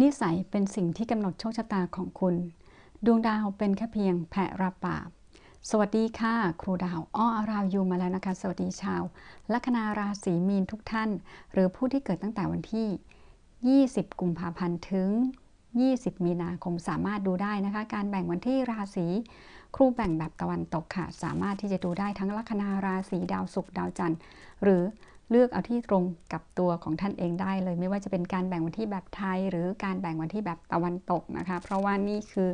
นิสัยเป็นสิ่งที่กำหนดโชคชะตาของคุณ ดวงดาวเป็นแค่เพียงแผะรับปาบสวัสดีค่ะ ครูดาวอ้ออาราวยูมาแล้วนะคะ สวัสดีชาวลัคนาราศีมีนทุกท่าน หรือผู้ที่เกิดตั้งแต่วันที่ 20 กุมภาพันธ์ถึง 20 มีนาคมสามารถดูได้นะคะ การแบ่งวันที่ราศีครูแบ่งแบบตะวันตกค่ะ สามารถที่จะดูได้ทั้งลัคนาราศีดาวศุกร์ดาวจันทร์ หรือ เลือกเอาที่ตรงกับตัวของท่านเองได้เลย ไม่ว่าจะเป็นการแบ่งวันที่แบบไทย หรือการแบ่งวันที่แบบตะวันตกนะคะ เพราะว่านี่คือ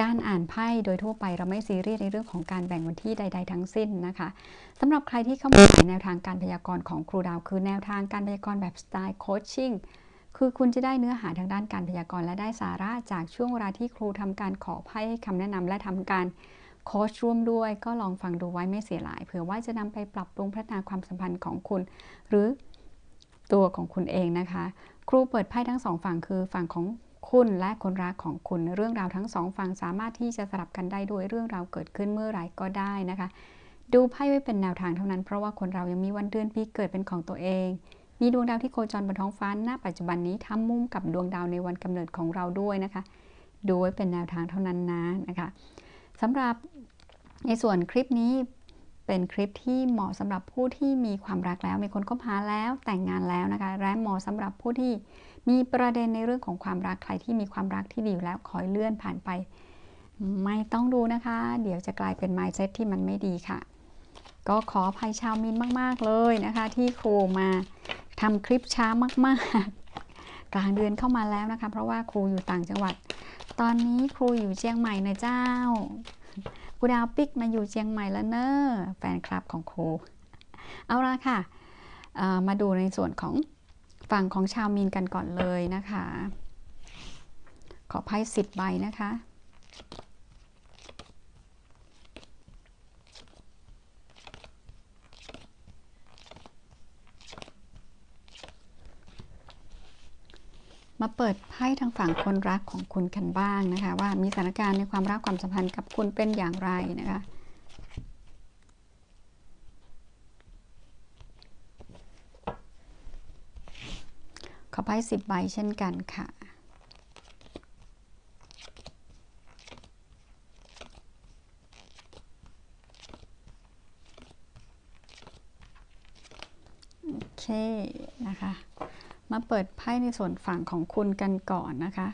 การอ่านไพ่โดยทั่วไปเราไม่ซีเรียสในเรื่องของการแบ่งวันที่ใด ๆ ทั้งสิ้นนะคะสำหรับใครที่เข้ามาในแนวทางการพยากรณ์ของครูดาว คือแนวทางการพยากรณ์แบบสไตล์โคชชิ่งคือคุณจะได้เนื้อหาทางด้านการพยากรณ์และได้สาระจากช่วงเวลาที่ครูทำการขอไพ่ให้คำแนะนำและทำการ โค้ชร่วมด้วยก็ลองฟังดูไว้ไม่เสียหลายเผื่อว่าจะนำไปปรับปรุงพัฒนาความสัมพันธ์ของคุณ หรือตัวของคุณเองนะคะ ครูเปิดไพ่ทั้งสองฝั่งคือฝั่งของคุณและคนรักของคุณเรื่องราวทั้งสองฝั่งสามารถที่จะสลับกันได้ด้วยเรื่องราวเกิดขึ้นเมื่อไรก็ได้นะคะ ดูไพ่ไว้เป็นแนวทางเท่านั้นเพราะว่าคนเรายังมีวันเดือนปีเกิดเป็นของตัวเอง มีดวงดาวที่โคจรบนท้องฟ้าณปัจจุบันนี้ทำมุมกับดวงดาวในวันกำเนิดของเราด้วยนะคะ ดูไว้เป็นแนวทางเท่านั้นนะนะคะ สำหรับในส่วนคลิปนี้เป็นคลิปที่เหมาะสำหรับผู้ที่มีความรักแล้ว มีคนคบหาแล้วแต่งงานแล้วนะคะและเหมาะสำหรับผู้ที่มีประเด็นในเรื่องของความรักใครที่มีความรักที่ดีอยู่แล้วคอยเลื่อนผ่านไป ไม่ต้องดูนะคะ เดี๋ยวจะกลายเป็น mindset ที่มันไม่ดีค่ะ ก็ขออภัยชาวมินมาก ๆ เลยนะคะ ที่ครูมาทำคลิปช้ามาก ๆ กลางเดือนเข้ามาแล้วนะคะ เพราะว่าครูอยู่ต่างจังหวัด ตอนนี้ครูอยู่เชียงใหม่นะเจ้าครูดาวปิกมาอยู่เชียงใหม่แล้วเนอะแฟนคลับของครู เอาละค่ะ มาดูในส่วนของฝั่งของชาวมีนกันก่อนเลยนะคะ ขอไพ่สิบใบนะคะ มาเปิดไพ่ทางฝั่งคนรักของคุณกันบ้างนะคะ ว่ามีสถานการณ์ในความรักความสัมพันธ์กับคุณเป็นอย่างไรนะคะ ขอไพ่สิบใบเช่นกันค่ะโอเคนะคะ มาเปิดไพ่ในส่วนฝั่งของคุณกันก่อนนะคะ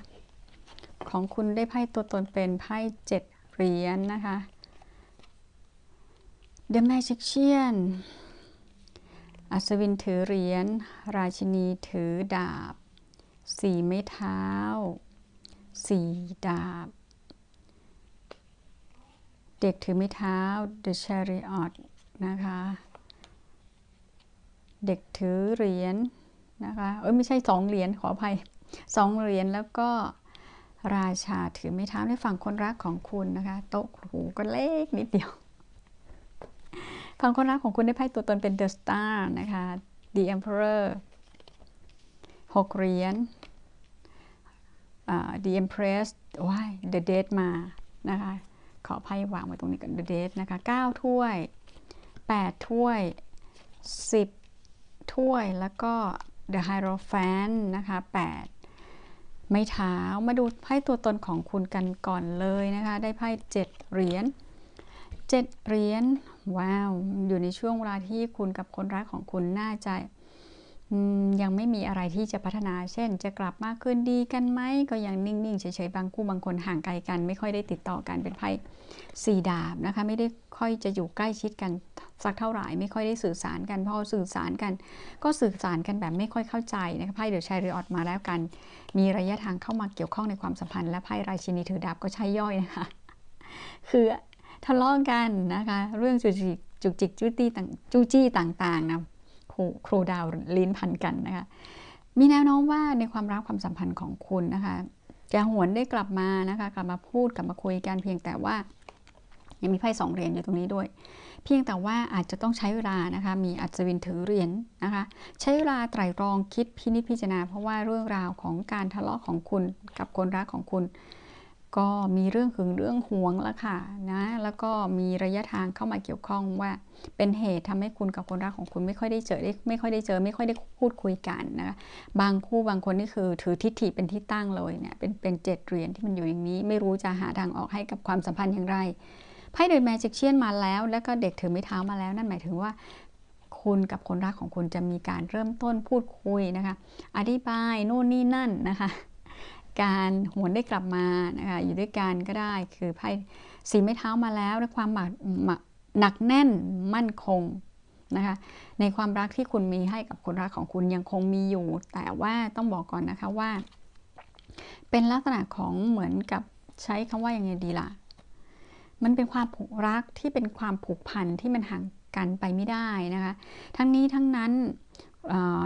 ของคุณได้ไพ่ตัวตนเป็นไพ่เจ็ดเหรียญนนะคะ The Magician อัศวินถือเหรียญ ราชินีถือดาบ สี่ไม้เท้า สี่ดาบ เด็กถือไม้เท้า The Chariot นะคะ เด็กถือเหรียญ นะคะเอ้ยไม่ใช่สองเหรียญขออภัยสองเหรียญแล้วก็ราชาถือไม้เท้าในฝั่งคนรักของคุณนะคะโต๊ะหูก็เล็กนิดเดียว ฝั่งคนรักของคุณได้ไพ่ตัวตนเป็น The Star นะคะ The Emperor หกเหรียญ The Empress ว้าย The Dead มานะคะ ขอไพ่วางไว้ตรงนี้กัน The Dead นะคะ9ถ้วย8ถ้วย10ถ้วยแล้วก็ The Hierophant นะคะ 8 ไม่เท้ามาดูไพ่ตัวตนของคุณกันก่อนเลยนะคะ ได้ไพ่7เหรียญ7เหรียญว้าว อยู่ในช่วงเวลาที่คุณกับคนรักของคุณน่าจะ ยังไม่มีอะไรที่จะพัฒนา เช่น จะกลับมาคืนดีกันไหม ก็ยังนิ่ง ๆ เฉย ๆ บางคู่บางคนห่างไกลกัน ไม่ค่อยได้ติดต่อกันเป็นไพ่สี่ดาบนะคะ ไม่ได้ค่อยจะอยู่ใกล้ชิดกันสักเท่าไหร่ ไม่ค่อยได้สื่อสารกันพอสื่อสารกัน ก็สื่อสารกันแบบไม่ค่อยเข้าใจนะคะไพ่เดือะชัยเรือออดมาแล้วกัน มีระยะทางเข้ามาเกี่ยวข้องในความสัมพันธ์และไพ่ราชินีถือดาบก็ใช้ย่อยนะคะ คือทะเลาะกันนะคะ เรื่องจุกจิกจุกจิกจุตี้ต่างจูจี้ต่างๆนะ ครูดาวลิ้นพันกันนะคะมีแนวโน้มว่าในความรักความสัมพันธ์ของคุณนะคะจะหวนได้กลับมานะคะกลับมาพูดกลับมาคุยกันเพียงแต่ว่ายังมีไพ่สองเหรียญอยู่ตรงนี้ด้วย เพียงแต่ว่าอาจจะต้องใช้เวลานะคะมีอัศวินถือเหรียญนะคะ ใช้เวลาไตร่ตรองคิดพินิจพิจารณาเพราะว่าเรื่องราวของการทะเลาะของคุณกับคนรักของคุณ ก็มีเรื่องหึงเรื่องหวงแล้วค่ะนะแล้วก็มีระยะทางเข้ามาเกี่ยวข้องว่า เป็นเหตุทำให้คุณกับคนรักของคุณไม่ค่อยได้เจอได้ไม่ค่อยได้เจอ ไม่ค่อยได้พูดคุยกันนะคะบางคู่บางคนนี่คือถือทิฏฐิเป็นที่ตั้งเลยเนี่ยเป็นเป็นเจ็ดเหรียญที่มันอยู่อย่างนี้ ไม่รู้จะหาทางออกให้กับความสัมพันธ์อย่างไรไพ่เดอะแมจิกเชียนมาแล้ว แล้วก็เด็กถือไม้เท้ามาแล้ว นั่นหมายถึงว่าคุณกับคนรักของคุณจะมีการเริ่มต้นพูดคุยนะคะ อธิบายโน่นนี่นั่นนะคะ การหวนได้กลับมานะคะอยู่ด้วยกันก็ได้คือไพ่สีไม้เท้ามาแล้วและความหมักหนักแน่นมั่นคงนะคะในความรักที่คุณมีให้กับคนรักของคุณยังคงมีอยู่ แต่ว่าต้องบอกก่อนนะคะว่า เป็นลักษณะของเหมือนกับใช้คำว่ายังไงดีล่ะ มันเป็นความผูกรักที่เป็นความผูกพันที่มันห่างกันไปไม่ได้นะคะ ทั้งนี้ทั้งนั้น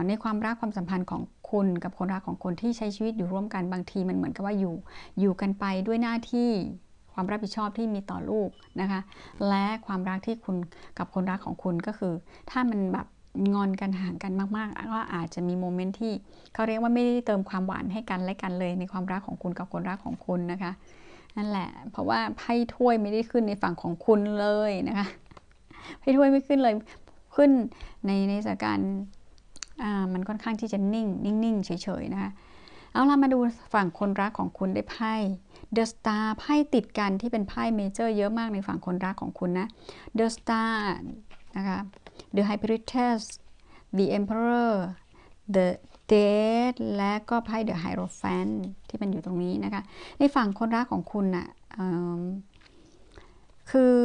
ในความรักความสัมพันธ์ของคุณกับคนรักของคนที่ใช้ชีวิตอยู่ร่วมกันบางทีมันเหมือนกับว่าอยู่อยู่กันไปด้วยหน้าที่ความรับผิดชอบที่มีต่อลูกนะคะ และความรักที่คุณกับคนรักของคุณก็คือ ถ้ามันแบบงอนกันห่างกันมากๆ ก็อาจจะมีโมเมนต์ที่เขาเรียกว่าไม่ได้เติมความหวานให้กันและกันเลยในความรักของคุณกับคนรักของคุณนะคะ นั่นแหละ เพราะว่าไพ่ถ้วยไม่ได้ขึ้นในฝั่งของคุณเลยนะคะไพ่ถ้วยไม่ขึ้นเลยขึ้นในในสถานการณ์ มันค่อนข้างที่จะนิ่ง นิ่งๆเฉยๆนะคะเอาล่ะมาดูฝั่งคนรักของคุณได้ไพ่เดอะสตาร์ไพ่ติดกันที่เป็นไพ่เมเจอร์เยอะมากในฝั่งคนรักของคุณนะเดอะสตาร์นะคะ The High Priestess The Emperor The Dead และก็ไพ่ The Hierophant ที่มันอยู่ตรงนี้นะคะ ในฝั่งคนรักของคุณนะ่ะคือ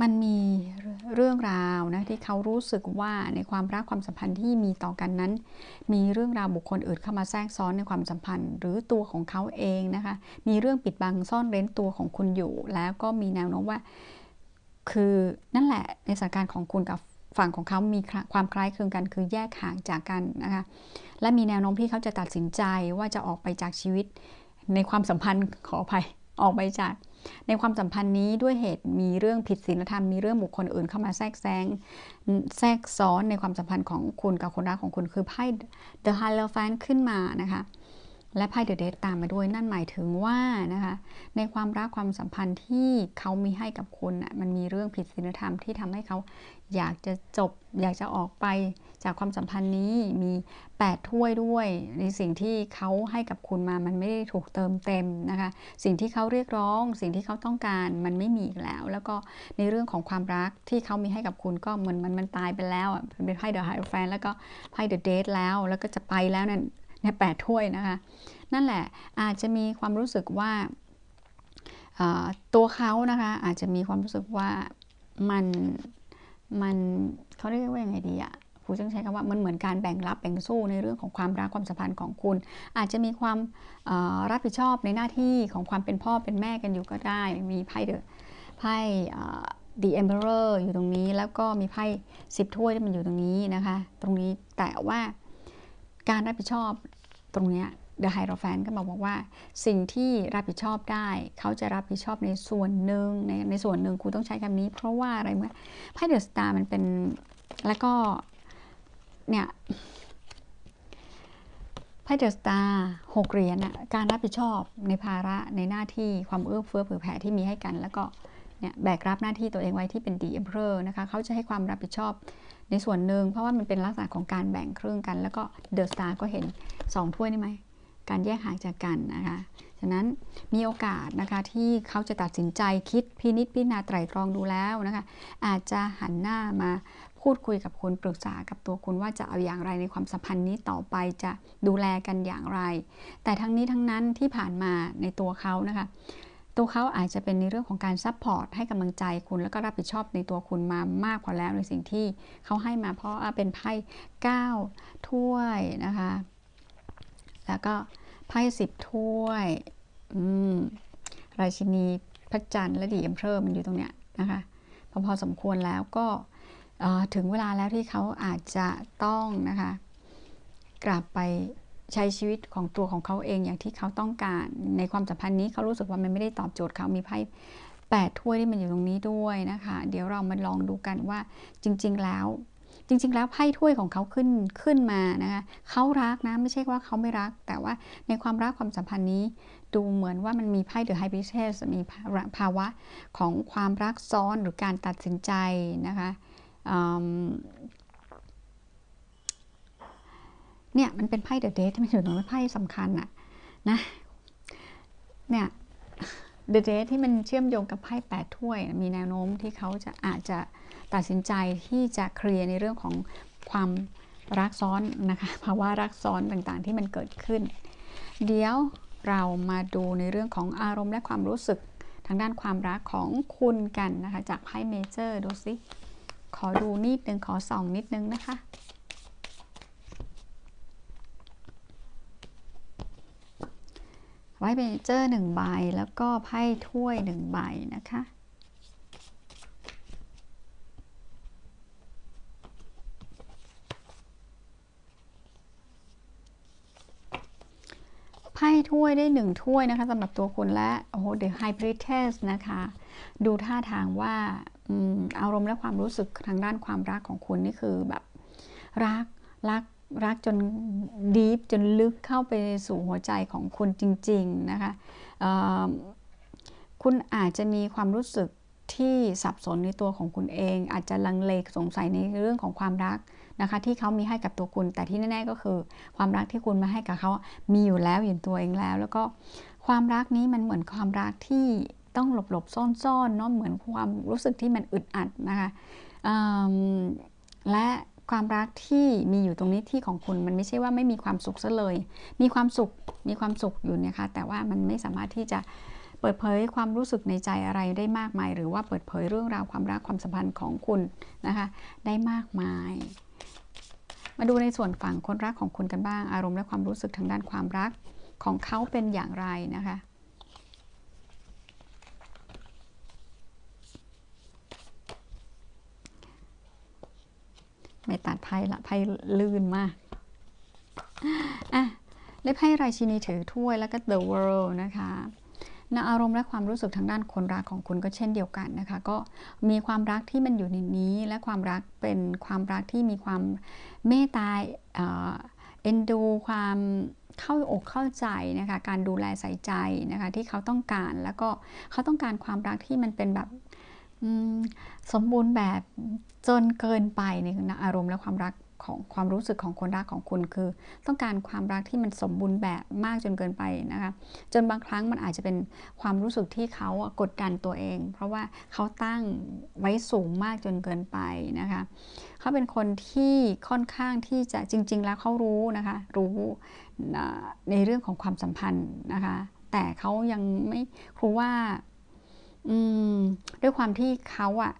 มันมีเรื่องราวนะที่เขารู้สึกว่าในความรักความสัมพันธ์ที่มีต่อกันนั้น มีเรื่องราวบุคคลอื่นเข้ามาแทรกซ้อนในความสัมพันธ์ หรือตัวของเขาเองนะคะมีเรื่องปิดบังซ่อนเร้นตัวของคุณอยู่ แล้วก็มีแนวโน้มว่า คือนั่นแหละในสถานการณ์ของคุณกับฝั่งของเขามีความคล้ายคลึงกันคือแยกห่างจากกันนะคะและมีแนวโน้มที่เขาจะตัดสินใจว่าจะออกไปจากชีวิตในความสัมพันธ์ขออภัยออกไปจาก ในความสัมพันธ์นี้ด้วยเหตุมีเรื่องผิดศีลธรรมมีเรื่องบุคคลอื่นเข้ามาแทรกแซงแทรกซ้อนในความสัมพันธ์ของคุณกับคนรักของคุณคือไพ่ The Hierophant ขึ้นมานะคะ และไพ่เดอะเดตตามมาด้วยนั่นหมายถึงว่านะคะในความรักความสัมพันธ์ที่เขามีให้กับคุณอะมันมีเรื่องผิดศีลธรรมที่ทำให้เขาอยากจะจบ อยากจะออกไปจากความสัมพันธ์นี้มี8ถ้วยด้วย ในสิ่งที่เขาให้กับคุณมามันไม่ได้ถูกเติมเต็มนะคะ สิ่งที่เขาเรียกร้อง สิ่งที่เขาต้องการมันไม่มีอีกแล้ว แล้วก็ในเรื่องของความรักที่เขามีให้กับคุณก็เหมือนมันมันตายไปแล้วเป็นไพ่เดอะไฮแฟนแล้วก็ไพ่เดอะเดทแล้วแล้วก็จะไปแล้วนั่น เนี่ยแปดถ้วยนะคะนั่นแหละอาจจะมีความรู้สึกว่าตัวเขานะคะอาจจะมีความรู้สึกว่ามันมันเขาเรียกว่ายังไงดีอะครูต้องใช้คำว่ามันเหมือนการแบ่งรับแบ่งสู้ในเรื่องของความรักความสัมพันธ์ของคุณ อาจจะมีความรับผิดชอบในหน้าที่ของความเป็นพ่อเป็นแม่กันอยู่ก็ได้ มีไพ่เดอะไพ่ The Emperor อยู่ตรงนี้ แล้วก็มีไพ่สิบถ้วยที่มันอยู่ตรงนี้นะคะ ตรงนี้แต่ว่า การรับผิดชอบตรงนี้เดอะไฮโรแฟนก็บอกว่า สิ่งที่รับผิดชอบได้ เขาจะรับผิดชอบในส่วนหนึ่งในในส่วนหนึ่งครูต้องใช้คำนี้ เพราะว่าอะไรเมื่อไพ่เดอะสตาร์มันเป็นแล้วก็เนี่ยไพ่เดอะสตาร์หกเหรียญอะการรับผิดชอบในภาระในหน้าที่ความเอื้อเฟื้อเผื่อแผ่ที่มีให้กัน แล้วก็เนี่ยแบกรับหน้าที่ตัวเองไว้ที่เป็นดีเอ็มเพอร์นะคะเขาจะให้ความรับผิดชอบ ในส่วนหนึ่งเพราะว่ามันเป็นลักษณะของการแบ่งครึ่งกัน แล้วก็เดอะสตาร์ก็เห็น 2 ถ้วยนี่ไหม การแยกห่างจากกันนะคะ ฉะนั้นมีโอกาสนะคะที่เขาจะตัดสินใจคิดพินิจพิจารณาไตรตรองดูแล้วนะคะอาจจะหันหน้ามาพูดคุยกับคุณปรึกษากับตัวคุณว่าจะเอาอย่างไรในความสัมพันธ์นี้ต่อไปจะดูแลกันอย่างไร แต่ทั้งนี้ทั้งนั้นที่ผ่านมาในตัวเขานะคะ ตัวเขาอาจจะเป็นในเรื่องของการซัพพอร์ตให้กำลังใจคุณแล้วก็รับผิดชอบในตัวคุณมามากพอแล้วในสิ่งที่เขาให้มาเพราะเป็นไพ่9ถ้วยนะคะ แล้วก็ไพ่สิบถ้วยราชินีพระจันทร์และดีเอ็มเพลอร์มันอยู่ตรงเนี้ยนะคะพอพอสมควรแล้วก็ถึงเวลาแล้วที่เขาอาจจะต้องนะคะ กลับไป ใช้ชีวิตของตัวของเขาเองอย่างที่เขาต้องการ ในความสัมพันธ์นี้เขารู้สึกว่ามันไม่ได้ตอบโจทย์เขามีไพ่แปดถ้วยที่มันอยู่ตรงนี้ด้วยนะคะ เดี๋ยวเรามาลองดูกันว่าจริง ๆ แล้วจริง ๆ แล้วไพ่ถ้วยของเขาขึ้นขึ้นมานะคะเขารักนะไม่ใช่ว่าเขาไม่รัก แต่ว่าในความรักความสัมพันธ์นี้ ดูเหมือนว่ามันมีไพ่เดอะไฮบริเทสมีภาวะของความรักซ้อนหรือการตัดสินใจนะคะ เนี่ยมันเป็นไพ่เดอะเดทที่มันถือยู่ตรงนี้ไพ่สำคัญอะนะเนี่ยเดอะเดทที่มันเชื่อมโยงกับไพ่แปดถ้วย มีแนวโน้มที่เขาจะอาจจะตัดสินใจที่จะเคลียร์ในเรื่องของความรักซ้อนนะคะภาวะรักซ้อนต่างๆที่มันเกิดขึ้น เดี๋ยวเรามาดูในเรื่องของอารมณ์และความรู้สึกทางด้านความรักของคุณกันนะคะ จากไพ่เมเจอร์ดูสิขอดูนิดนึงขอส่องนิดนึงนะคะ ไว้เมเจอร์หนึ่งใบ แล้วก็ไพ่ถ้วยหนึ่งใบนะคะ ไพ่ถ้วยได้หนึ่งถ้วยนะคะสำหรับตัวคุณและโอ้โหเดอะไฮบริเทสนะคะ ดูท่าทางว่าอารมณ์และความรู้สึกทางด้านความรักของคุณนี่คือแบบรักรัก รักจนดีฟจนลึกเข้าไปสู่หัวใจของคุณจริง ๆ นะคะคุณอาจจะมีความรู้สึกที่สับสนในตัวของคุณเอง อาจจะลังเลสงสัยในเรื่องของความรักนะคะ ที่เขามีให้กับตัวคุณ แต่ที่แน่ๆก็คือ ความรักที่คุณมาให้กับเขามีอยู่แล้วอยู่ตัวเองแล้ว แล้วก็ความรักนี้มันเหมือนความรักที่ต้องหลบๆซ่อนๆเนาะเหมือนความรู้สึกที่มันอึดอัดนะคะและ ความรักที่มีอยู่ตรงนี้ที่ของคุณมันไม่ใช่ว่าไม่มีความสุขซะเลย มีความสุขมีความสุขอยู่นะคะ แต่ว่ามันไม่สามารถที่จะเปิดเผยความรู้สึกในใจอะไรได้มากมาย หรือว่าเปิดเผยเรื่องราวความรักความสัมพันธ์ของคุณนะคะ ได้มากมาย มาดูในส่วนฝั่งคนรักของคุณกันบ้าง อารมณ์และความรู้สึกทางด้านความรักของเขาเป็นอย่างไรนะคะ ไม่ตัดไพ่ละไพ่ลื่นมากอะได้ไพ่ราชินีถือถ้วยแล้วก็ The World นะคะนอารมณ์และความรู้สึกทางด้านคนรักของคุณก็เช่นเดียวกันนะคะ ก็มีความรักที่มันอยู่ในนี้ และความรักเป็นความรักที่มีความเมตตาเอ็นดู ความเข้าอกเข้าใจนะคะ การดูแลใส่ใจนะคะที่เขาต้องการ แล้วก็เขาต้องการความรักที่มันเป็นแบบ สมบูรณ์แบบจนเกินไปในอารมณ์และความรักของความรู้สึกของคนรักของคุณคือ ต้องการความรักที่มันสมบูรณ์แบบมากจนเกินไปนะคะจนบางครั้งมันอาจจะเป็นความรู้สึกที่เขากดดันตัวเอง เพราะว่าเขาตั้งไว้สูงมากจนเกินไปนะคะเขาเป็นคนที่ค่อนข้างที่จะจริง ๆ แล้วเขารู้นะคะรู้ในเรื่องของความสัมพันธ์นะคะแต่เขายังไม่ครูว่า ด้วยความที่เขาอะ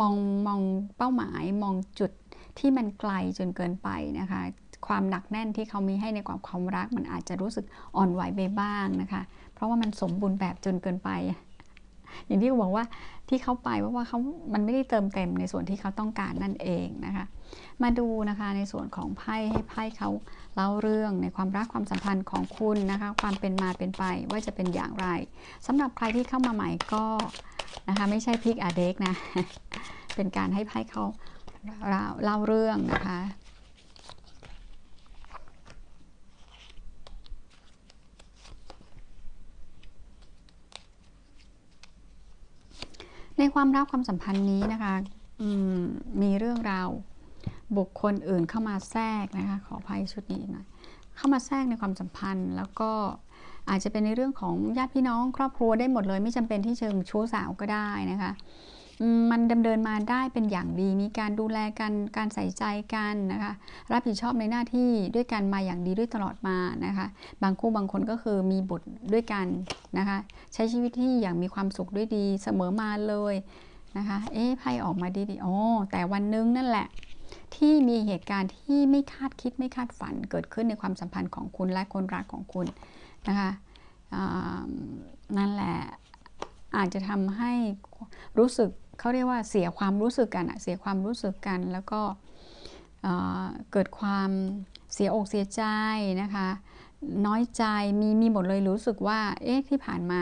มองมองเป้าหมายมองจุดที่มันไกลจนเกินไปนะคะ ความหนักแน่นที่เขามีให้ในความความรัก มันอาจจะรู้สึกอ่อนไหวไปบ้างนะคะ เพราะว่ามันสมบูรณ์แบบจนเกินไป อย่างที่บอกว่า ที่เขาไปเพราะว่าเขามันไม่ได้เติมเต็มในส่วนที่เขาต้องการนั่นเองนะคะ มาดูนะคะในส่วนของไพ่ให้ไพ่เขาเล่าเรื่องในความรักความสัมพันธ์ของคุณนะคะ ความเป็นมาเป็นไปว่าจะเป็นอย่างไรสำหรับใครที่เข้ามาใหม่ก็นะคะไม่ใช่พิกอาเด็กนะ เป็นการให้ไพ่เขาเล่าเรื่องนะคะ ความรักความสัมพันธ์นี้นะคะมมีเรื่องราวบุคคลอื่นเข้ามาแทรกนะคะ ขออภัยชุดนี้หน่อยเข้ามาแทรกในความสัมพันธ์ แล้วก็อาจจะเป็นในเรื่องของญาติพี่น้องครอบครัวได้หมดเลย ไม่จำเป็นที่เชิงชู้สาวก็ได้นะคะ มันดำเนินมาได้เป็นอย่างดี มีการดูแลกัน การใส่ใจกันนะคะ รับผิดชอบในหน้าที่ด้วยกันมาอย่างดีด้วยตลอดมานะคะ บางคู่บางคนก็คือมีบุตรด้วยกันนะคะ ใช้ชีวิตที่อย่างมีความสุขด้วยดีเสมอมาเลยนะคะ เอ๊ะไพ่ออกมาดีๆอ๋อแต่วันนึงนั่นแหละที่มีเหตุการณ์ที่ไม่คาดคิดไม่คาดฝันเกิดขึ้นในความสัมพันธ์ของคุณและคนรักของคุณนะคะนั่นแหละอาจจะทำให้รู้สึก เขาเรียกว่าเสียความรู้สึกกันเสียความรู้สึกกัน แล้วก็เกิดความเสียอกเสียใจนะคะ น้อยใจมีมีหมดเลยรู้สึกว่าเอ๊ะที่ผ่านมา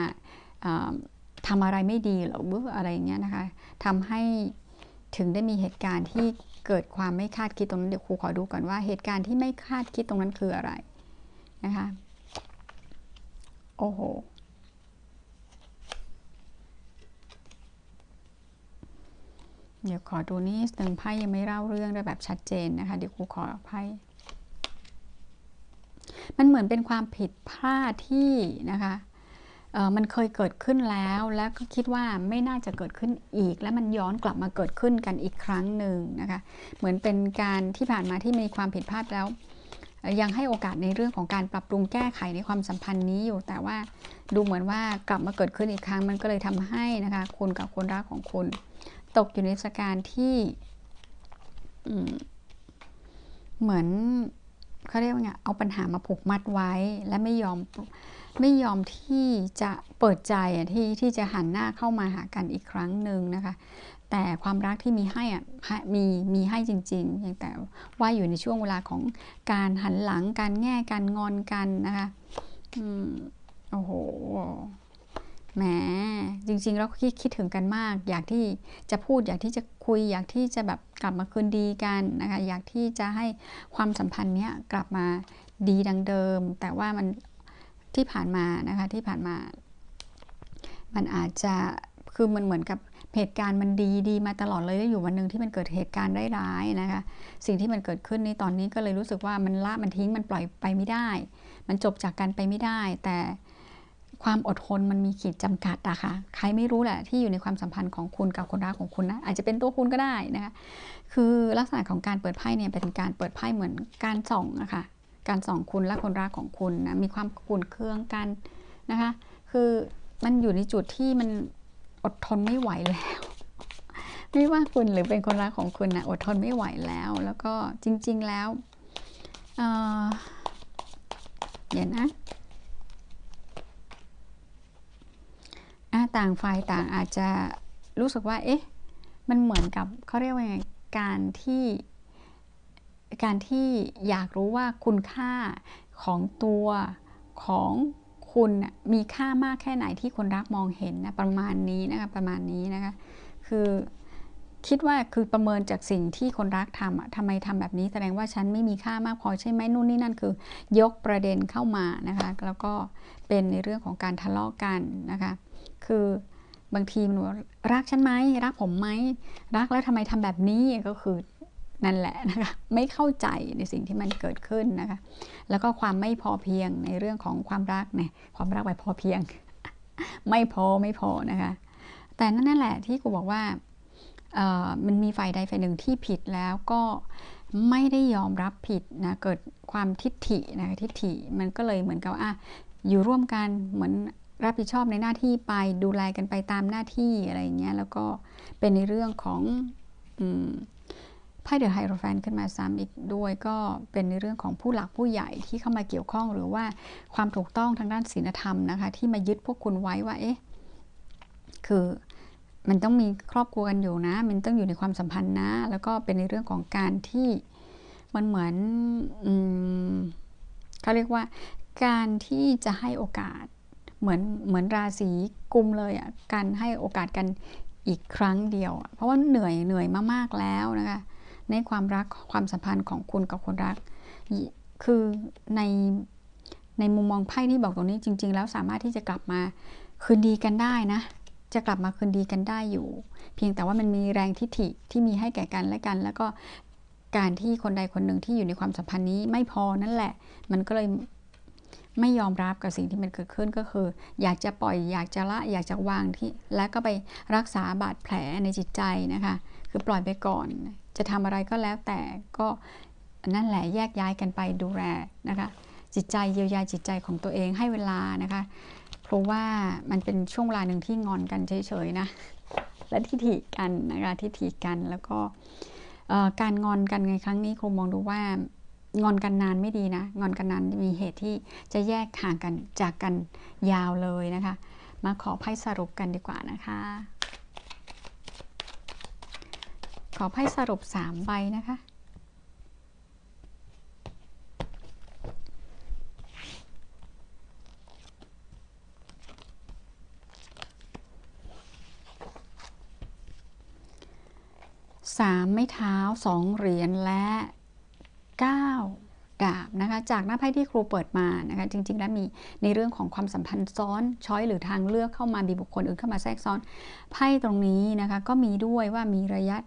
ทำอะไรไม่ดีหรืออะไรเงี้ยนะคะทำให้ถึงได้มีเหตุการณ์ที่เกิดความไม่คาดคิดตรงนั้นเดี๋ยวครูขอดูก่อนว่าเหตุการณ์ที่ไม่คาดคิดตรงนั้นคืออะไรนะคะโอ้โห เดี๋ยวขอดูนี่หนึ่งไพ่ยังไม่เล่าเรื่องได้แบบชัดเจนนะคะ เดี๋ยวครูขอไพ่มันเหมือนเป็นความผิดพลาดที่นะคะมันเคยเกิดขึ้นแล้วแล้วก็คิดว่าไม่น่าจะเกิดขึ้นอีก และมันย้อนกลับมาเกิดขึ้นกันอีกครั้งหนึ่งนะคะเหมือนเป็นการที่ผ่านมาที่มีความผิดพลาดแล้ว ยังให้โอกาสในเรื่องของการปรับปรุงแก้ไขในความสัมพันธ์นี้อยู่ แต่ว่าดูเหมือนว่ากลับมาเกิดขึ้นอีกครั้ง มันก็เลยทำให้นะคะคุณกับคนรักของคุณ ตกอยู่ในสถานการที่เหมือนเขาเรียกว่าไงเอาปัญหามาผูกมัดไว้ และไม่ยอมไม่ยอมที่จะเปิดใจที่ที่จะหันหน้าเข้ามาหากันอีกครั้งหนึ่งนะคะ แต่ความรักที่มีให้อะมีมีให้จริงๆอย่างแต่ว่าอยู่ในช่วงเวลาของการหันหลังการแง่การงอนกันนะคะ อืม โอ้โห แหมจริงๆแล้วคิดคิดถึงกันมาก อยากที่จะพูดอยากที่จะคุย อยากที่จะแบบกลับมาคืนดีกันนะคะอยากที่จะให้ความสัมพันธ์เนี้ยกลับมาดีดังเดิม แต่ว่ามันที่ผ่านมานะคะที่ผ่านมา มันอาจจะคือมันเหมือนกับเหตุการณ์มันดีดีมาตลอดเลยแล้วอยู่วันหนึ่งที่มันเกิดเหตุการณ์ร้ายๆนะคะ สิ่งที่มันเกิดขึ้นในตอนนี้ก็เลยรู้สึกว่ามันละมันทิ้งมันปล่อยไปไม่ได้ มันจบจากกันไปไม่ได้ แต่ ความอดทนมันมีขีดจำกัดอะคะ่ะ ใครไม่รู้แหละที่อยู่ในความสัมพันธ์ของคุณกับคนรักของคุณนะอาจจะเป็นตัวคุณก็ได้นะคะ คือลักษณะของการเปิดไพ่เนี่ยเป็นการเปิดไพ่เหมือนการส่องอะคะ่ะ การส่องคุณและคนรักของคุณนะมีความขุ่นเคืองกันนะคะ คือมันอยู่ในจุดที่มันอดทนไม่ไหวแล้ว ไม่ว่าคุณหรือเป็นคนรักของคุณนะอดทนไม่ไหวแล้ว แล้วก็จริง ๆแล้วเดี๋ยวนะ ต่างฝ่ายต่างอาจจะรู้สึกว่า เอ๊ะ มันเหมือนกับเขาเรียกว่าไง การที่ การที่อยากรู้ว่าคุณค่าของตัวของคุณมีค่ามากแค่ไหนที่คนรักมองเห็นนะประมาณนี้นะคะประมาณนี้นะคะ คือคิดว่าคือประเมินจากสิ่งที่คนรักทำอะทำไมทำแบบนี้แสดงว่าฉันไม่มีค่ามากพอใช่ไหมนู่นนี่นั่นคือยกประเด็นเข้ามานะคะ แล้วก็เป็นในเรื่องของการทะเลาะกันนะคะ คือบางทีมันรักฉันไหมรักผมไหมรักแล้วทำไมทำแบบนี้ก็คือนั่นแหละนะคะไม่เข้าใจในสิ่งที่มันเกิดขึ้นนะคะแล้วก็ความไม่พอเพียงในเรื่องของความรักเนี่ยความรักแบบพอเพียง ไม่พอไม่พอนะคะ แต่นั่นนั่นแหละที่กูบอกว่ามันมีฝ่ายใดฝ่ายหนึ่งที่ผิดแล้วก็ไม่ได้ยอมรับผิดนะเกิดความทิฏฐินะทิฏฐิมันก็เลยเหมือนกับอะอยู่ร่วมกันเหมือน รับผิดชอบในหน้าที่ไปดูแลกันไปตามหน้าที่อะไรเงี้ยแล้วก็เป็นในเรื่องของไพ่เดอะไฮโรแฟนขึ้นมาซ้ำอีกด้วยก็เป็นในเรื่องของผู้หลักผู้ใหญ่ที่เข้ามาเกี่ยวข้องหรือว่าความถูกต้องทางด้านศีลธรรมนะคะ ที่มายึดพวกคุณไว้ว่าเอ๊ะคือมันต้องมีครอบครัวกันอยู่นะ มันต้องอยู่ในความสัมพันธ์นะ แล้วก็เป็นในเรื่องของการที่มันเหมือนอเขาเรียกว่าการที่จะให้โอกาส เหมือนเหมือนราศีกุมเลยอะการให้โอกาสกันอีกครั้งเดียว เพราะว่าเหนื่อยเหนื่อยมากๆแล้วนะคะในความรักความสัมพันธ์ของคุณกับคนรัก คือในในมุมมองไพ่ที่บอกตรงนี้จริง ๆ แล้วสามารถที่จะกลับมาคืนดีกันได้นะ จะกลับมาคืนดีกันได้อยู่ เพียงแต่ว่ามันมีแรงทิฐิที่มีให้แก่กันและกัน แล้วก็การที่คนใดคนหนึ่งที่อยู่ในความสัมพันธ์นี้ไม่พอนั่นแหละ มันก็เลย ไม่ยอมรับกับสิ่งที่มันเกิดขึ้นก็คือ อยากจะปล่อยอยากจะละอยากจะวางที่แล้วก็ไปรักษาบาดแผลในจิตใจนะคะ คือปล่อยไปก่อน จะทำอะไรก็แล้วแต่ก็นั่นแหละแยกย้ายกันไปดูแลนะคะ จิตใจเยียวยาจิตใจของตัวเองให้เวลานะคะ เพราะว่ามันเป็นช่วงเวลาหนึ่งที่งอนกันเฉยๆนะและทิฐิกันนะคะทิฐิกันแล้วก็การงอนกันในครั้งนี้คงมองดูว่า งอนกันนานไม่ดีนะ งอนกันนานมีเหตุที่จะแยกห่างกันจากกันยาวเลยนะคะ มาขอไพ่สรุปกันดีกว่านะคะ ขอไพ่สรุป3ใบนะคะ3ไม้เท้า2เหรียญและ ดาบนะคะจากหน้าไพ่ที่ครูเปิดมานะคะจริง ๆ แล้วมีในเรื่องของความสัมพันธ์ซ้อนช้อยหรือทางเลือกเข้ามามีบุคคลอื่นเข้ามาแทรกซ้อนไพ่ตรงนี้นะคะก็มีด้วยว่ามีระยะ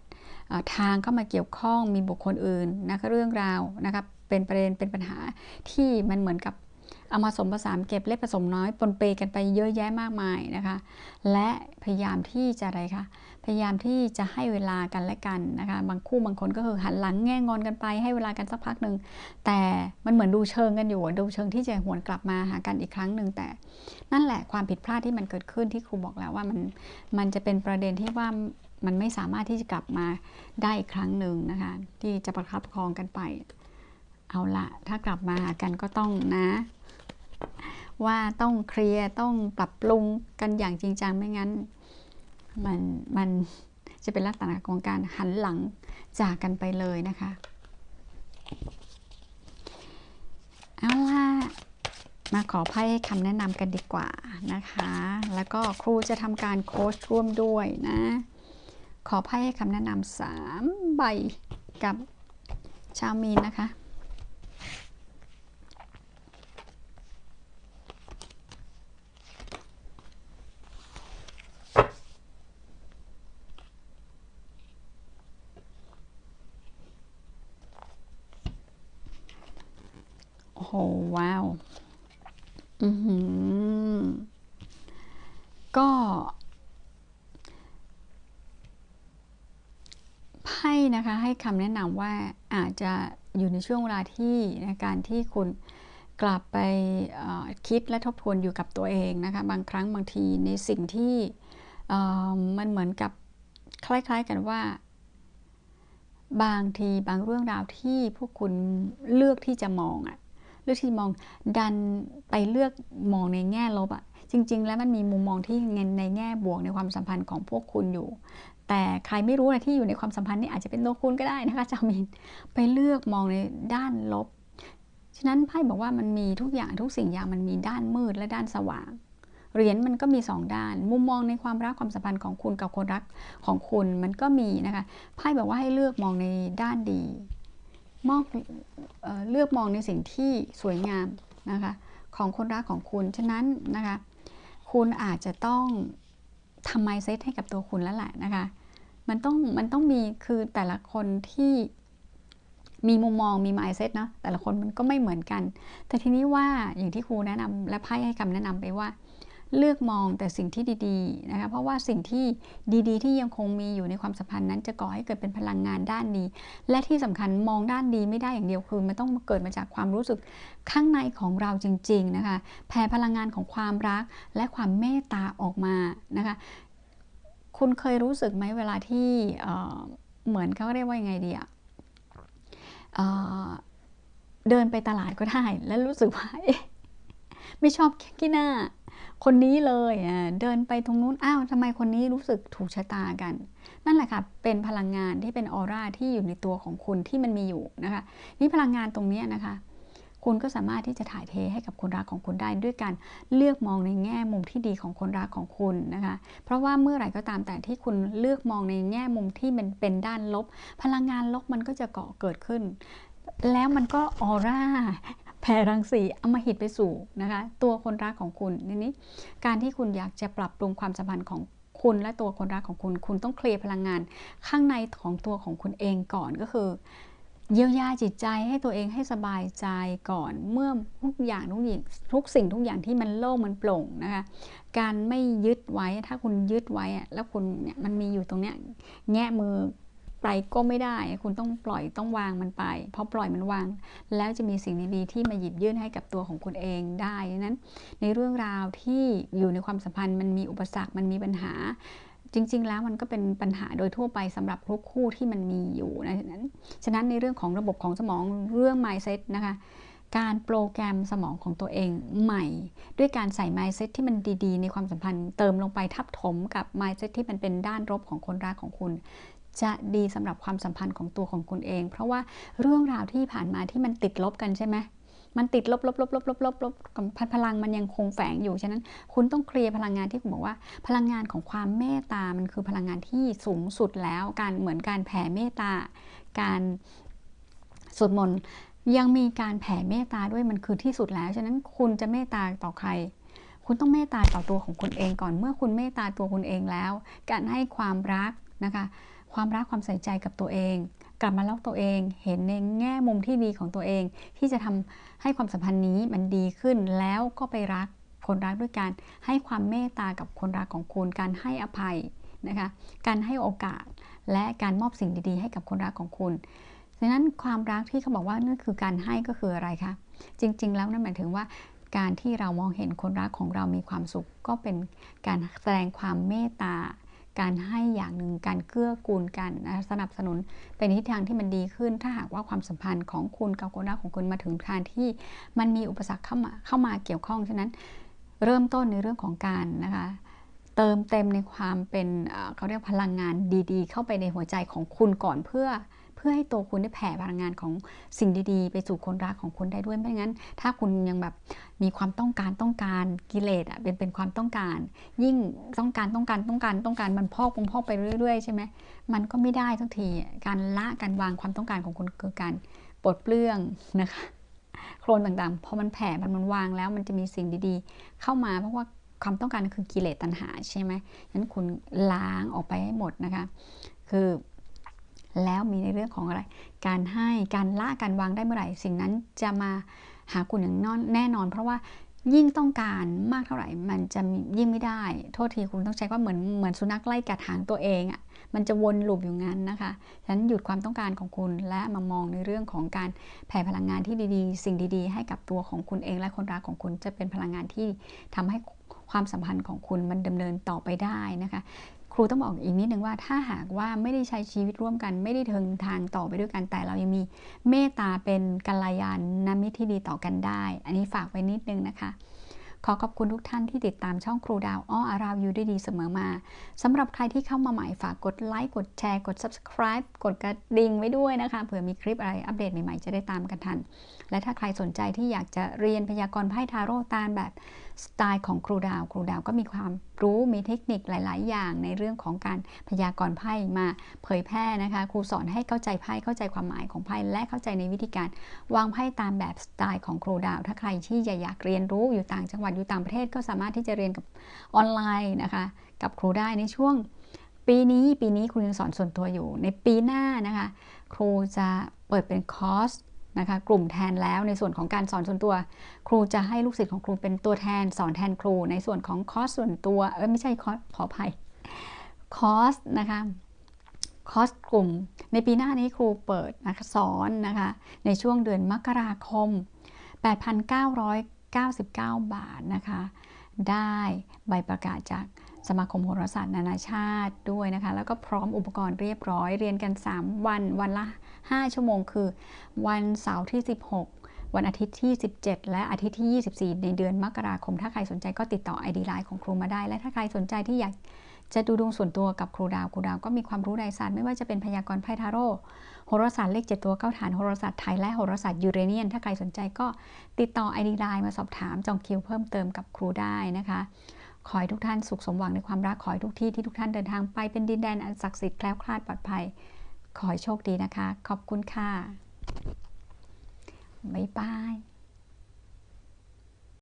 ทางเข้ามาเกี่ยวข้องมีบุคคลอื่นนะคะเรื่องราวนะคะเป็นประเด็นเป็นปัญหาที่มันเหมือนกับเอามาสมผสานเก็บเล็กผสมน้อยปนเปกันไปเยอะแยะมากมายนะคะ และพยายามที่จะอะไรคะ พยายามที่จะให้เวลากันและกันนะคะ บางคู่บางคนก็คือหันหลังแง่งอนกันไป ให้เวลากันสักพักหนึ่ง แต่มันเหมือนดูเชิงกันอยู่ ดูเชิงที่จะหวนกลับมาหากันอีกครั้งหนึ่งแต่ นั่นแหละความผิดพลาดที่มันเกิดขึ้นที่ครูบอกแล้วว่ามันมันจะเป็นประเด็นที่ว่ามันไม่สามารถที่จะกลับมาได้อีกครั้งหนึ่งนะคะ ที่จะประคับประคองกันไป เอาละถ้ากลับมาหากันก็ต้องนะ ว่าต้องเคลียร์ต้องปรับปรุงกันอย่างจริงจังไม่งั้น มันมันจะเป็นลักษณะของการหันหลังจากกันไปเลยนะคะ เอาล่ะ มาขอไพ่คำแนะนำกันดีกว่านะคะ แล้วก็ครูจะทำการโค้ชร่วมด้วยนะ ขอไพ่คำแนะนำสามใบกับชาวมีนนะคะโหว้าว อือก็ไพ่ นะคะให้คำแนะนำว่าอาจจะอยู่ในช่วงเวลาที่ในการที่คุณกลับไปคิดและทบทวนอยู่กับตัวเองนะคะบางครั้งบางทีในสิ่งที่มันเหมือนกับคล้ายๆกันว่า บางทีบางเรื่องราวที่พวกคุณเลือกที่จะมองอะเลือกที่มองดันไปเลือกมองในแง่ลบอะจริง ๆ แล้วมันมีมุมมองที่เงินในแง่บวกในความสัมพันธ์ของพวกคุณอยู่ แต่ใครไม่รู้นะที่อยู่ในความสัมพันธ์นี่อาจจะเป็นตัวคุณก็ได้นะคะจามินไปเลือกมองในด้านลบ ฉะนั้นไพ่บอกว่ามันมีทุกอย่างทุกสิ่งอย่างมันมีด้านมืดและด้านสว่างเหรียญมันก็มีสองด้าน มุมมองในความรักความสัมพันธ์ของคุณกับคนรักของคุณมันก็มีนะคะไพ่บอกว่าให้เลือกมองในด้านดีมองเอเลือกมองในสิ่งที่สวยงามนะคะของคนรักของคุณ ฉะนั้นนะคะคุณอาจจะต้องทำไมเซตให้กับตัวคุณแล้วแหละนะคะ มันต้องมันต้องมีคือแต่ละคนที่มีมุมมองมี mindset นะแต่ละคนมันก็ไม่เหมือนกัน แต่ทีนี้ว่าอย่างที่ครูแนะนำและไพ่ให้คำแนะนำไปว่า เลือกมองแต่สิ่งที่ดีๆนะคะเพราะว่าสิ่งที่ดีๆ ที่ยังคงมีอยู่ในความสัมพันธ์นั้นจะก่อให้เกิดเป็นพลังงานด้านดี และที่สำคัญมองด้านดีไม่ได้อย่างเดียวคือมันต้องเกิดมาจากความรู้สึกข้างในของเราจริง ๆนะคะแผ่พลังงานของความรักและความเมตตาออกมานะคะ คุณเคยรู้สึกไหมเวลาที่เหมือนเขาเรียกว่ายังไงดีอะเดินไปตลาดก็ได้ แล้วรู้สึกว่าไม่ชอบขี้หน้า คนนี้เลยเดินไปตรงนู้นอ้าวทำไมคนนี้รู้สึกถูกชะตากัน นั่นแหละค่ะเป็นพลังงานที่เป็นออร่าที่อยู่ในตัวของคุณที่มันมีอยู่นะคะ นี่พลังงานตรงนี้นะคะ คุณก็สามารถที่จะถ่ายเทให้กับคนรักของคุณได้ ด้วยการเลือกมองในแง่มุมที่ดีของคนรักของคุณนะคะ เพราะว่าเมื่อไหร่ก็ตามแต่ที่คุณเลือกมองในแง่มุมที่มันเป็นด้านลบ พลังงานลบมันก็จะเกาะเกิดขึ้น แล้วมันก็ออร่าแผ่รังสีอมหิตไปสู่นะคะตัวคนรักของคุณนี่นี้การที่คุณอยากจะปรับปรุงความสัมพันธ์ของคุณและตัวคนรักของคุณ คุณต้องเคลียร์พลังงานข้างในของตัวของคุณเองก่อนก็คือ เยียวยาจิตใจให้ตัวเองให้สบายใจก่อนเมื่อทุกอย่างทุกอย่างทุกสิ่งทุกอย่างที่มันโล่งมันโปร่งนะคะการไม่ยึดไว้ถ้าคุณยึดไว้แล้วคุณเนี่ยมันมีอยู่ตรงเนี้ยแง่มือไปก็ไม่ได้ คุณต้องปล่อยต้องวางมันไปพอปล่อยมันวาง แล้วจะมีสิ่งดีๆที่มาหยิบยื่นให้กับตัวของคุณเองได้นั้น ในเรื่องราวที่อยู่ในความสัมพันธ์มันมีอุปสรรคมันมีปัญหา จริง ๆ แล้วมันก็เป็นปัญหาโดยทั่วไปสำหรับทุกคู่ที่มันมีอยู่นะฉะนั้นฉะนั้นในเรื่องของระบบของสมองเรื่อง mindset นะคะการโปรแกรมสมองของตัวเองใหม่ ด้วยการใส่ mindset ที่มันดีๆ ในความสัมพันธ์เติมลงไปทับถมกับ mindset ที่มันเป็นด้านลบของคนรักของคุณ จะดีสำหรับความสัมพันธ์ของตัวของคุณเอง เพราะว่าเรื่องราวที่ผ่านมาที่มันติดลบกันใช่ไหม มันติดลบลบลบลบลบลบลบพลังมันยังคงแฝงอยู่ ฉะนั้นคุณต้องเคลียร์พลังงานที่คุณบอกว่า พลังงานของความเมตตา มันคือพลังงานที่สูงสุดแล้ว การเหมือนการแผ่เมตตา การสวดมนต์ยังมีการแผ่เมตตาด้วยมันคือที่สุดแล้ว ฉะนั้นคุณจะเมตตาต่อใคร คุณต้องเมตตาต่อตัวของคุณเองก่อน เมื่อคุณเมตตาตัวคุณเองแล้ว การให้ความรักนะคะ ความรักความใส่ใจกับตัวเอง กลับมาล็อกตัวเอง เห็นในแง่มุมที่ดีของตัวเอง ที่จะทำให้ความสัมพันธ์นี้มันดีขึ้นแล้วก็ไปรักคนรักด้วยการให้ความเมตตากับคนรักของคุณ การให้อภัยนะคะ การให้โอกาสและการมอบสิ่งดีๆ ให้กับคนรักของคุณดังนั้นความรักที่เขาบอกว่านั่นคือการให้ก็คืออะไรคะ จริง ๆ แล้วนั่นหมายถึงว่าการที่เรามองเห็นคนรักของเรามีความสุข ก็เป็นการแสดงความเมตตา การให้อย่างหนึ่งการเกื้อกูลกันนะสนับสนุนเป็นทิศทางที่มันดีขึ้น ถ้าหากว่าความสัมพันธ์ของคุณกับคนรักของคุณมาถึงทางที่มันมีอุปสรรคเข้ามาเข้ามาเกี่ยวข้องฉะนั้นเริ่มต้นในเรื่องของการนะคะเติมเต็มในความเป็นเขาเรียกพลังงานดี ๆ เข้าไปในหัวใจของคุณก่อนเพื่อ พื่อให้ตัวคุณได้แผ่พลังงานของสิ่งดีๆ ไปสู่คนรักของคุณได้ด้วยไม่งั้น ถ้าคุณยังแบบมีความต้องการต้องการกิเลสอะเป็นเป็นความต้องการ ยิ่งต้องการต้องการต้องการต้องการมันพอกพอกไปเรื่อยๆใช่ไหมมันก็ไม่ได้ทุกทีการละการวางความต้องการของคุณคือการปลดเปลื้องนะคะโครนต่างๆ พอมันแผ่มันมันวางแล้วมันจะมีสิ่งดีๆ เข้ามาเพราะว่าความต้องการคือกิเลสตัณหาใช่ไหมฉะนั้นคุณล้างออกไปให้หมดนะคะ คือ แล้วมีในเรื่องของอะไร การให้การละการวางได้เมื่อไหร่ สิ่งนั้นจะมาหาคุณอย่างแน่นอน เพราะว่ายิ่งต้องการมากเท่าไหร่ มันจะยิ่งไม่ได้ โทษทีคุณต้องใช้ว่าเหมือนเหมือนสุนัขไล่กัดหางตัวเองอะ่ะมันจะวนลูปอยู่งั้นนะคะฉะนั้นหยุดความต้องการของคุณและมามองในเรื่องของการแผ่พลังงานที่ดีๆ สิ่งดีๆ ให้กับตัวของคุณเองและคนรักของคุณจะเป็นพลังงานที่ทำให้ความสัมพันธ์ของคุณมันดำเนินต่อไปได้นะคะ ครูต้องบอกอีกนิดนึงว่าถ้าหากว่าไม่ได้ใช้ชีวิตร่วมกัน ไม่ได้เทิงทางต่อไปด้วยกันแต่เรายังมีเมตตาเป็นกัลยาณมิตรที่ดีต่อกันได้ อันนี้ฝากไว้นิดนึงนะคะ ขอขอบคุณทุกท่านที่ติดตามช่องครูดาวอ้ออาราวยูได้ดีเสมอมาสำหรับใครที่เข้ามาใหม่ฝากกดไลค์กดแชร์กด subscribe กดกระดิ่งไว้ด้วยนะคะเผื่อมีคลิปอะไรอัปเดตใหม่ๆจะได้ตามกันทัน และถ้าใครสนใจที่อยากจะเรียนพยากรณ์ไพ่ทาโร่ตามแบบ สไตล์ของครูดาว ครูดาวก็มีความรู้มีเทคนิคหลาย ๆ อย่างในเรื่องของการพยากรณ์ไพ่มาเผยแพร่นะคะ ครูสอนให้เข้าใจไพ่เข้าใจความหมายของไพ่และเข้าใจในวิธีการ วางไพ่ตามแบบสไตล์ของครูดาว ถ้าใครที่อยากเรียนรู้อยู่ต่างจังหวัดอยู่ต่างประเทศก็สามารถที่จะเรียนกับออนไลน์นะคะกับครูได้ในช่วง ปีนี้ปีนี้ครูยังสอนส่วนตัวอยู่ ในปีหน้านะคะ ครูจะเปิดเป็นคอร์ส นะคะกลุ่มแทนแล้วในส่วนของการสอนส่วนตัว ครูจะให้ลูกศิษย์ของครูเป็นตัวแทนสอนแทนครู ในส่วนของคอร์สส่วนตัวเออไม่ใช่คอร์สขออภัยคอร์สนะคะคอร์สกลุ่ม ในปีหน้านี้ครูเปิดนะคะสอนนะคะในช่วงเดือนมกราคม 8,999 บาทนะคะ ได้ใบประกาศจากสมาคมโหราศาสตร์นานาชาติด้วยนะคะ แล้วก็พร้อมอุปกรณ์เรียบร้อยเรียนกัน 3 วันวันละ 5 ชั่วโมงคือ วันเสาร์ที่ 16 วันอาทิตย์ที่ 17 และอาทิตย์ที่ 24 ในเดือนมกราคม ถ้าใครสนใจก็ติดต่อ ID ไลน์ของครูมาได้ และถ้าใครสนใจที่อยากจะดูดวงส่วนตัวกับครูดาว ครูดาวก็มีความรู้ในศาสตร์ไม่ว่าจะเป็นพยากรณ์ไพ่ทาโร่โหราศาสตร์เลขเจ็ดตัวเก้าฐานโหราศาสตร์ไทยและโหราศาสตร์ยูเรเนียน ถ้าใครสนใจก็ติดต่อ ID ไลน์มาสอบถามจองคิวเพิ่มเติมกับครูได้นะคะ ขอให้ทุกท่านสุขสมหวังในความรัก ขอให้ทุกที่ที่ทุกท่านเดินทางไปเป็นดินแดนอันศักดิ์สิทธิ์แคล้วคลาดปลอดภัย ขอให้โชคดีนะคะ ขอบคุณค่ะ บ๊ายบาย